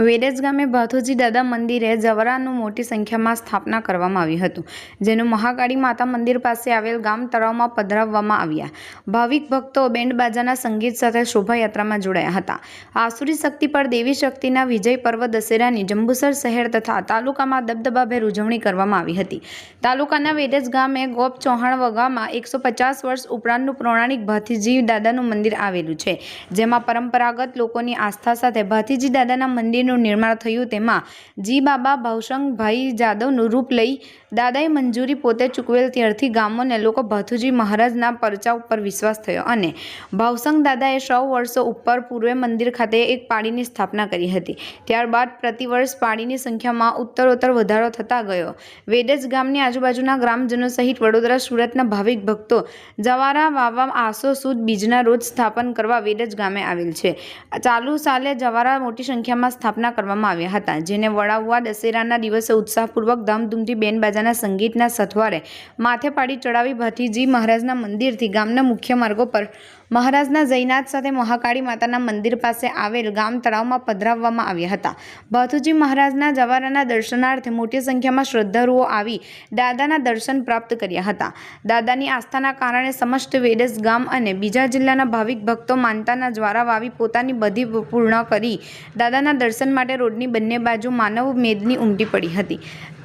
વેડજ ગામે ભાથુજી દાદા મંદિરે જવરાનું મોટી સંખ્યામાં સ્થાપના કરવામાં આવી હતું, જેનું મહાકાળી માતા મંદિર પાસે આવેલ ગામ તળાવમાં પધરાવવામાં આવ્યા. ભાવિક ભક્તો બેન્ડ બાજાના સંગીત સાથે શોભાયાત્રામાં જોડાયા હતા. આસુરી શક્તિ પર દેવી શક્તિના વિજય પર્વ દશેરાની જંબુસર શહેર તથા તાલુકામાં દબદબાભેર ઉજવણી કરવામાં આવી હતી. તાલુકાના વેડજ ગામે ગોપ ચૌહાણ વગામાં એકસો પચાસ વર્ષ ઉપરાંતનું પૌરાણિક ભાથીજી દાદાનું મંદિર આવેલું છે, જેમાં પરંપરાગત લોકોની આસ્થા સાથે ભાથીજી દાદાના મંદિરનું નિર્માણ થયું. તેમાં જી બાબા ભાવશંકભાઈ જાદવનું રૂપ લઈ દાદાએ મંજૂરી પોતે ચૂકવેલ ત્યારથી ગામોને લોકો ભાથુજી મહારાજના પરચા ઉપર વિશ્વાસ થયો અને ભાવસંગ દાદાએ સૌ વર્ષો ઉપર પૂર્વે મંદિર ખાતે એક પાળીની સ્થાપના કરી હતી. ત્યારબાદ પ્રતિવર્ષ પાળીની સંખ્યામાં ઉત્તરોત્તર વધારો થતા ગયો. વેડજ ગામની આજુબાજુના ગ્રામજનો સહિત વડોદરા, સુરતના ભાવિક ભક્તો જવારા, વાવા, આસો સુદ, બીજના રોજ સ્થાપન કરવા વેડજ ગામે આવેલ છે. ચાલુ સાલે જવારા મોટી સંખ્યામાં સ્થાપના કરવામાં આવ્યા હતા, જેને વડાવવા દશેરાના દિવસે ઉત્સાહપૂર્વક ધામધૂમથી બેન બાજાના સંગીતના સથવારે માથે પાડી ચડાવી ભાતીજી મહારાજના મંદિરથી ગામના મુખ્ય માર્ગો પર મહારાજના જયનાથ સાથે મહાકાળી માતાના મંદિર પાસે આવેલ ગામ તળાવમાં પધરાવવામાં આવ્યા હતા. ભાથુજી મહારાજના જવારાના દર્શનાર્થે મોટી સંખ્યામાં શ્રદ્ધાળુઓ આવી દાદાના દર્શન પ્રાપ્ત કર્યા હતા. દાદાની આસ્થાના કારણે સમસ્ત વેડસ ગામ અને બીજા જિલ્લાના ભાવિક ભક્તો માનતાના જ્વારા વાવી પોતાની બધી પૂર્ણ કરી દાદાના દર્શન માટે રોડની બંને બાજુ માનવ મેદની ઉમટી પડી હતી.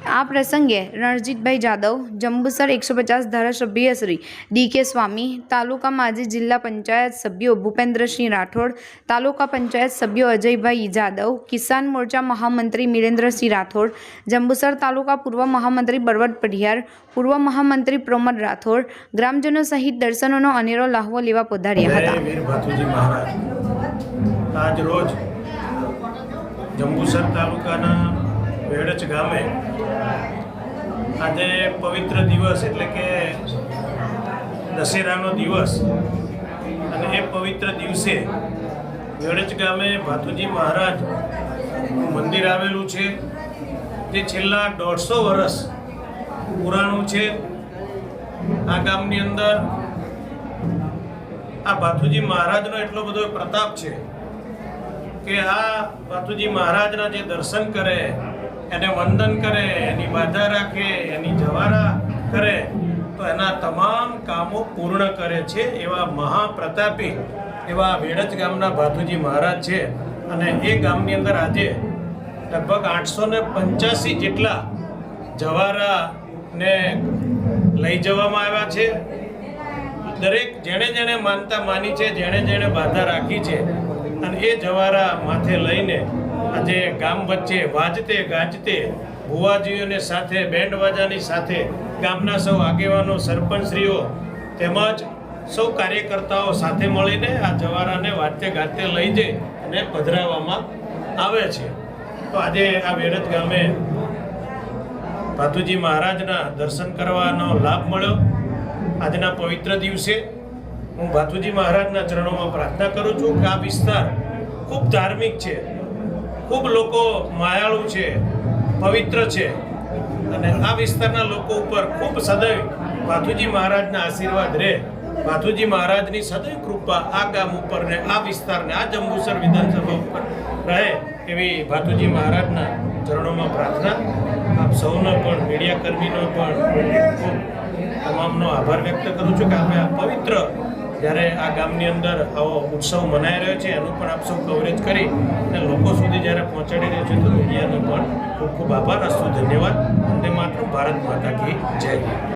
આ પ્રસંગે રણજીતભાઈ જાદવ જંબુસર એકસો પચાસ ધારાસભ્ય શ્રી ડી કે સ્વામી તાલુકા માજી જિલ્લા પંચાયત સભ્યો ભૂપેન્દ્રસિંહ રાઠોડ તાલુકા પંચાયત સભ્યો અજયભાઈ જાદવ કિસાન મોરચા મહામંત્રી મિરેન્દ્રસિંહ રાઠોડ જંબુસર તાલુકા પૂર્વ મહામંત્રી બળવટ પઢિયાર પૂર્વ મહામંત્રી પ્રમોદ રાઠોડ ગ્રામજનો સહિત દર્શનોનો અનેરો લહાવો લેવા પધાર્યા હતા. આજ રોજ જંબુસર તાલુકાના વેડચ ગામે આજે પવિત્ર દિવસ એટલે કે દશેરાનો દિવસ. અને એ પવિત્ર દિવસે વેડચ ગામે ભાતુજી મહારાજ મંદિર આવેલું છે. જે છેલ્લા દોઢસો વર્ષ પુરાણું છે. આ ગામની અંદર આ ભાથુજી મહારાજનો એટલો બધો પ્રતાપ છે કે આ ભાથુજી મહારાજના જે દર્શન કરે એને વંદન કરે, એની બાધા રાખે, એની જવારા કરે, તો એના તમામ કામો પૂર્ણ કરે છે એવા મહાપ્રતાપી, એવા વેડજ ગામના ભાથુજી મહારાજ છે. અને એ ગામની અંદર આજે લગભગ આઠસો ને પંચ્યાસી જેટલા જવારાને લઈ જવામાં આવ્યા છે. દરેક જેણે જેણે માનતા માની છે, જેણે જેણે બાધા રાખી છે, અને એ જવારા માથે લઈને આજે ગામ વચ્ચે વાજતે ગાજતે ભુવાજીઓને સાથે બેન્ડ વાજાની સાથે ગામના સૌ આગેવાનો, સરપંચશ્રીઓ તેમજ સૌ કાર્યકર્તાઓ સાથે મળીને આ જવારાને વાતે ગાતે લઈ જઈ અને પધરાવવામાં આવે છે. તો આજે આ વેરજ ગામે ભાતુજી મહારાજના દર્શન કરવાનો લાભ મળ્યો. આજના પવિત્ર દિવસે હું ભાતુજી મહારાજના ચરણોમાં પ્રાર્થના કરું છું કે આ વિસ્તાર ખૂબ ધાર્મિક છે. ખૂબ લોકો માયાળુ છે, પવિત્ર છે. અને આ વિસ્તારના લોકો ઉપર ખૂબ સદૈવ ભાથુજી મહારાજના આશીર્વાદ રહે. ભાથુજી મહારાજની સદૈવ કૃપા આ ગામ ઉપર ને આ વિસ્તારને આ જંબુસર વિધાનસભા ઉપર રહે એવી ભાથુજી મહારાજના ચરણોમાં પ્રાર્થના. આપ સૌનો પણ, મીડિયા કર્મીનો પણ તમામનો આભાર વ્યક્ત કરું છું કે આપણે આ પવિત્ર જ્યારે આ ગામની અંદર આવો ઉત્સવ મનાઈ રહ્યો છે, એનું પણ આપ સૌ કવરેજ કરી અને લોકો સુધી જ્યારે પહોંચાડી રહ્યો છે, તો મીડિયાનો પણ ખૂબ ખૂબ આભાર. અસ્તુ ધન્યવાદ. અને માત્ર ભારત માતા કી જય.